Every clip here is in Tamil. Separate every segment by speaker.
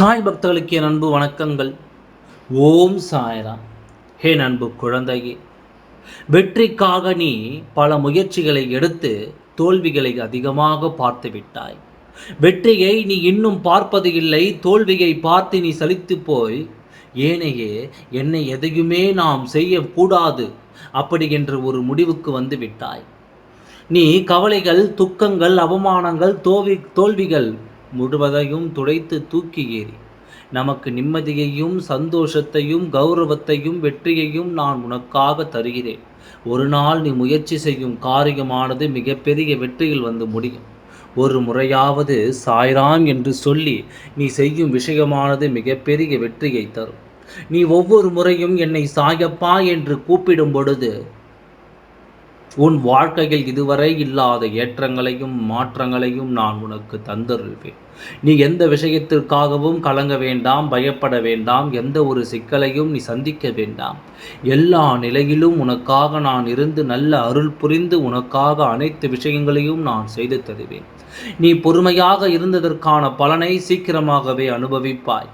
Speaker 1: சாய் பக்தர்களுக்கு என் அன்பு வணக்கங்கள். ஓம் சாய்ராம். ஹே அன்பு குழந்தையே வெற்றிக்காக நீ பல முயற்சிகளை எடுத்து தோல்விகளை அதிகமாக பார்த்து விட்டாய். வெற்றியை நீ இன்னும் பார்ப்பது இல்லை தோல்வியை பார்த்து நீ சலித்து போய் ஏனையே என்னை எதையுமே நாம் செய்யக்கூடாது அப்படி என்று ஒரு முடிவுக்கு வந்து விட்டாய். நீ கவலைகள் துக்கங்கள் அவமானங்கள் தோவி தோல்விகள் முழுவதையும் துடைத்து தூக்கி ஏறி நமக்கு நிம்மதியையும் சந்தோஷத்தையும் கௌரவத்தையும் வெற்றியையும் நான் உனக்காக தருகிறேன். ஒரு நாள் நீ முயற்சி செய்யும் காரியமானது மிகப்பெரிய வெற்றியில் வந்து முடியும். ஒரு முறையாவது சாய்ராம் என்று சொல்லி நீ செய்யும் விஷயமானது மிகப்பெரிய வெற்றியை தரும். நீ ஒவ்வொரு முறையும் என்னை சாயப்பா என்று கூப்பிடும் பொழுது உன் வாழ்க்கையில் இதுவரை இல்லாத ஏற்றங்களையும் மாற்றங்களையும் நான் உனக்கு தந்தருள்வேன். நீ எந்த விஷயத்திற்காகவும் கலங்க வேண்டாம் பயப்பட வேண்டாம் எந்த ஒரு சிக்கலையும் நீ சந்திக்க வேண்டாம். எல்லா நிலையிலும் உனக்காக நான் இருந்து நல்ல அருள் புரிந்து உனக்காக அனைத்து விஷயங்களையும் நான் செய்து தருவேன். நீ பொறுமையாக இருந்ததற்கான பலனை சீக்கிரமாகவே அனுபவிப்பாய்.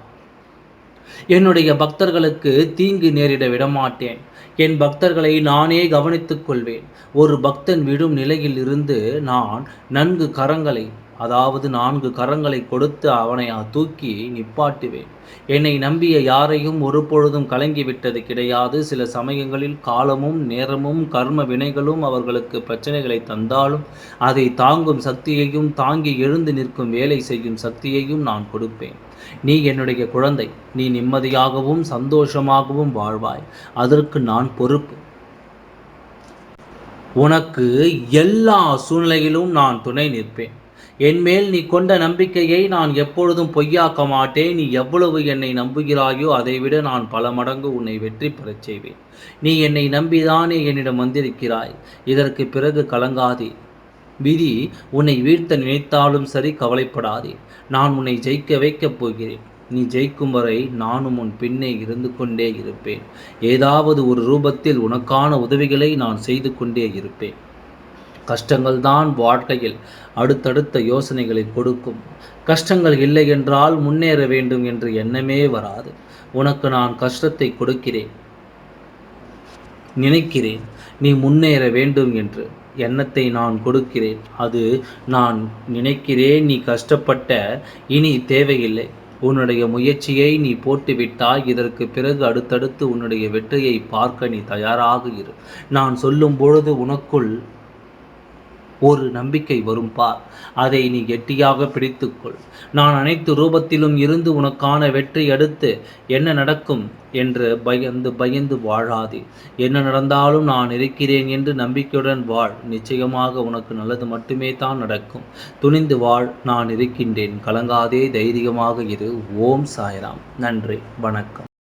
Speaker 1: என்னுடைய பக்தர்களுக்கு தீங்கு நேரிட விடமாட்டேன். என் பக்தர்களை நானே கவனித்துக் கொள்வேன் ஒரு பக்தன் விடும் நிலையில் இருந்து நான் நன்கு கரங்களை அதாவது நான்கு கரங்களை கொடுத்து அவனை தூக்கி நிப்பாட்டுவேன். என்னை நம்பிய யாரையும் ஒரு பொழுதும் கலங்கிவிட்டது கிடையாது. சில சமயங்களில் காலமும் நேரமும் கர்ம வினைகளும் அவர்களுக்கு பிரச்சனைகளை தந்தாலும் அதை தாங்கும் சக்தியையும் தாங்கி எழுந்து நிற்கும் வேலை செய்யும் சக்தியையும் நான் கொடுப்பேன். நீ என்னுடைய குழந்தை. நீ நிம்மதியாகவும் சந்தோஷமாகவும் வாழ்வாய். அதற்கு நான் பொறுப்பு. உனக்கு எல்லா சூழ்நிலையிலும் நான் துணை நிற்பேன். என்மேல் நீ கொண்ட நம்பிக்கையை நான் எப்பொழுதும் பொய்யாக்க மாட்டேன். நீ எவ்வளவு என்னை நம்புகிறாயோ அதைவிட நான் பல மடங்கு உன்னை வெற்றி பெறச் செய்வேன். நீ என்னை நம்பிதானே என்னிடம் வந்திருக்கிறாய். இதற்கு பிறகு கலங்காதே. விதி உன்னை வீழ்த்த நினைத்தாலும் சரி கவலைப்படாதே. நான் உன்னை ஜெயிக்க வைக்கப் போகிறேன். நீ ஜெயிக்கும் வரை நானும் உன் பின்னே இருந்து கொண்டே இருப்பேன். ஏதாவது ஒரு ரூபத்தில் உனக்கான உதவிகளை நான் செய்து கொண்டே இருப்பேன். கஷ்டங்கள் தான் வாழ்க்கையில் அடுத்தடுத்த யோசனைகளை கொடுக்கும். கஷ்டங்கள் இல்லை என்றால் முன்னேற வேண்டும் என்று எண்ணமே வராது. உனக்கு நான் கஷ்டத்தை கொடுக்கிறேன். நினைக்கிறேன். நீ முன்னேற வேண்டும் என்று எண்ணத்தை நான் கொடுக்கிறேன். அது நான் நினைக்கிறேன். நீ கஷ்டப்பட்ட இனி தேவையில்லை. உன்னுடைய முயற்சியை நீ போட்டுவிட்டால் இதற்கு பிறகு அடுத்தடுத்து உன்னுடைய வெற்றியை பார்க்க நீ தயாராக இரு. நான் சொல்லும் பொழுது உனக்குள் ஒரு நம்பிக்கை வரும் பார் அதை நீ கெட்டியாக பிடித்துக்கொள். நான் அனைத்து ரூபத்திலும் இருந்து உனக்கான வெற்றி அடுத்து என்ன நடக்கும் என்று பயந்து பயந்து வாழாதே. என்ன நடந்தாலும் நான் இருக்கிறேன் என்று நம்பிக்கையுடன் வாழ். நிச்சயமாக உனக்கு நல்லது மட்டுமே தான் நடக்கும். துணிந்து வாழ். நான் இருக்கின்றேன். கலங்காதே. தைரியமாக இரு. ஓம் சாய்ராம். நன்றி. வணக்கம்.